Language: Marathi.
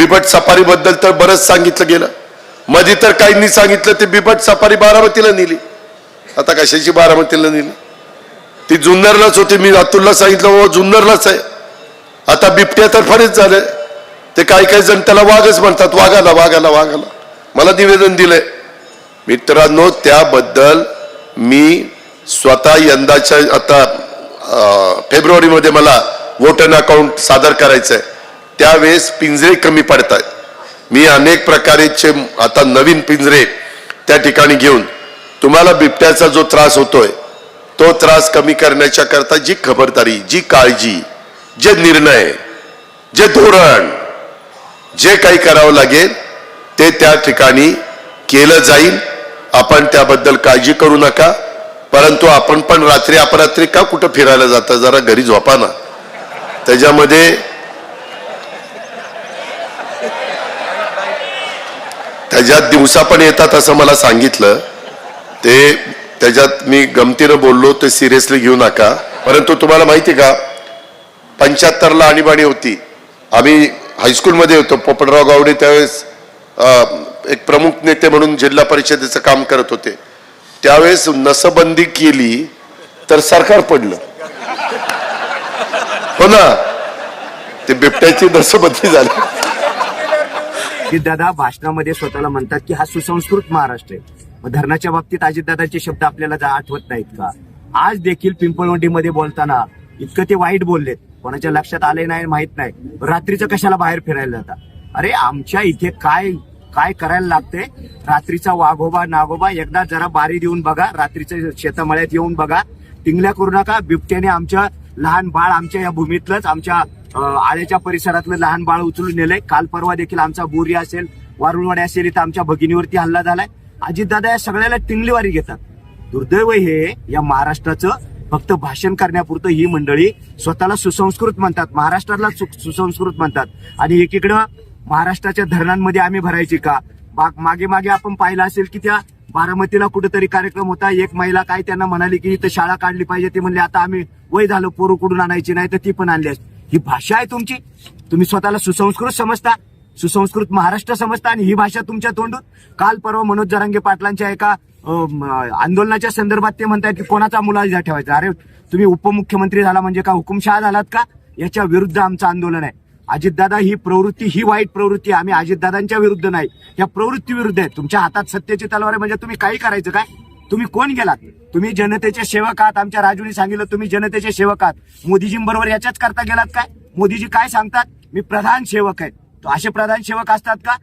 बिबट सफारी बद्दल तर बरंच सांगितलं गेलं. मध्ये तर काहींनी सांगितलं ते बिबट सफारी बारामतीला नेली. आता कशाची बारामतीला नेली? ती जुन्नरलाच होती मी अतुलला सांगितलं हो जुन्नरलाच आहे. आता बिबट्या तर फरेच झाले. ते काही काही जण त्याला वाघच म्हणतात वाघाला वाघाला वाघाला. मला निवेदन दिलंय. मित्रांनो त्याबद्दल मी स्वतः यंदाच्या आता फेब्रुवारीमध्ये मला वोटर अकाउंट सादर करायचं आहे त्यावेळेस पिंजरे कमी पडत आहेत मी अनेक प्रकारेचे आता नवीन पिंजरे त्या ठिकाणी घेऊन तुम्हाला बिबट्याचा जो त्रास होतोय तो त्रास कमी करण्याच्या करता जी खबरदारी जी काळजी जे निर्णय जे धोरण जे काही करावं लागेल ते त्या ठिकाणी केलं जाईल. आपण त्याबद्दल काळजी करू नका. परंतु आपण पण रात्री अपरात्री का कुठं फिरायला जाता? जरा घरी झोपा ना. त्याच्यामध्ये त्याच्यात दिवसा पण येतात असं मला सांगितलं. ते त्याच्यात मी गमतीनं बोललो ते सिरियसली घेऊ नका. परंतु तुम्हाला माहिती का पंच्याहत्तरला आणीबाणी होती. आम्ही हायस्कूलमध्ये होतो पोपटराव गावडे त्यावेळेस एक प्रमुख नेते म्हणून जिल्हा परिषदेचं काम करत होते. त्यावेळेस नसबंदी केली तर सरकार पडलं. हो ना? ते बिबट्याची नसबंदी झाली. अजितदादा भाषणामध्ये स्वतःला म्हणतात की हा सुसंस्कृत महाराष्ट्र आहे. मग धरणाच्या बाबतीत अजितदादाचे शब्द आपल्याला जा- आठवत नाहीत का? आज देखील पिंपळवंडीमध्ये बोलताना इतकं ते वाईट बोललेत. कोणाच्या लक्षात आले नाही माहीत नाही. रात्रीचं कशाला बाहेर फिरायला जाता? अरे आमच्या इथे काय काय करायला लागते रात्रीचा वाघोबा नागोबा एकदा जरा बारी देऊन बघा. रात्रीच्या शेतामळ्यात येऊन बघा. टिंगल्या करू नका. बिबट्याने आमच्या लहान बाळ आमच्या या भूमीतलंच आमच्या आळ्याच्या परिसरातलं लहान बाळ उचलून नेलंय. काल परवा देखील आमचा बोरी असेल वारुळवाडी असेल इथं आमच्या भगिनीवरती हल्ला झालाय. अजितदादा या सगळ्याला टिंगलीवारी घेतात. दुर्दैव हे या महाराष्ट्राचं फक्त भाषण करण्यापुरतं ही मंडळी स्वतःला सुसंस्कृत म्हणतात महाराष्ट्राला सु- सुसंस्कृत म्हणतात. आणि एकीकडं महाराष्ट्राच्या धरणांमध्ये आम्ही भरायची का? बा- मागे मागे आपण पाहिलं असेल की त्या बारामतीला कुठेतरी कार्यक्रम होता. एक महिला काय त्यांना म्हणाली की इथं शाळा काढली पाहिजे ते म्हणले आता आम्ही वय झालं पोरं कुठून आणायची? नाही तर ती पण आणली असते. ही भाषा आहे तुमची. तुम्ही स्वतःला सुसंस्कृत समजता सुसंस्कृत महाराष्ट्र समजता आणि ही भाषा तुमच्या तोंडून. काल परवा मनोज जरांगे पाटलांच्या एका आंदोलनाच्या संदर्भात ते म्हणतात की कोणाचा मुलाजा ठेवायचा? अरे तुम्ही उपमुख्यमंत्री झाला म्हणजे का हुकुमशहा झालात का? याच्या विरुद्ध आमचं आंदोलन आहे. अजितदादा ही प्रवृत्ती ही वाईट प्रवृत्ती आम्ही अजितदादांच्या विरुद्ध नाही. या प्रवृत्ती विरुद्ध आहे. तुमच्या हातात सत्तेची तलवार आहे. म्हणजे तुम्ही काही करायचं काय? तुम्ही कोण गेलात? तुम्ही जनतेचे सेवक आहात आमच्या राजूने सांगितलं तुम्ही जनतेचे सेवक आहात. मोदीजींबरोबर याच्याच करता गेलात काय? मोदीजी काय सांगतात? मी प्रधान सेवक आहे. तो असे प्रधान सेवक असतात का?